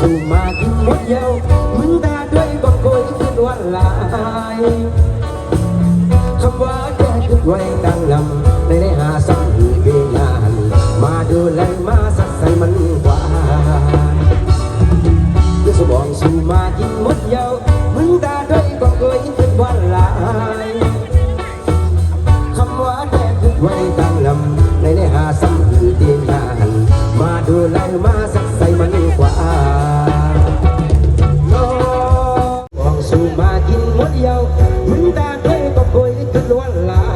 สู่มากินหมดเยาวมึงตาด้วยบอกโกยคิดว่าลายคำว่าแกคิดไว้ตั้งลำในได้หาสักเดียนมาดูแลมาสักใส่มันกว่าด้วยสมองสู่มากินหมดเยา ยวมึงตาเคยก็คุยกันล้วนลา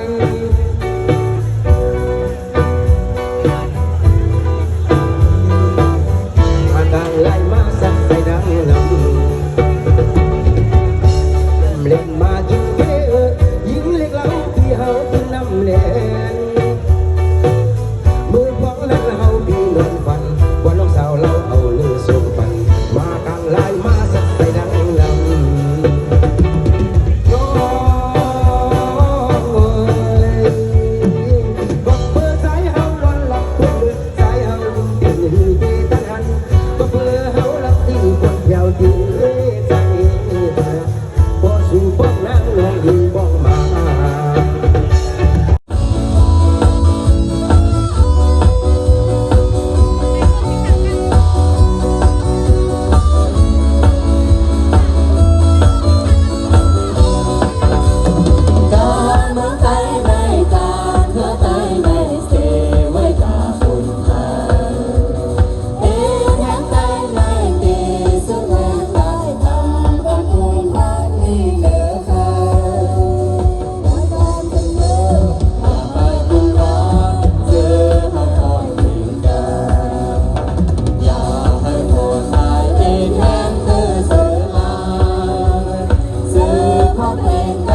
ยมากางไล่มาสักใส่ดังลำเล่นมากินเก Lord. Hallelujah.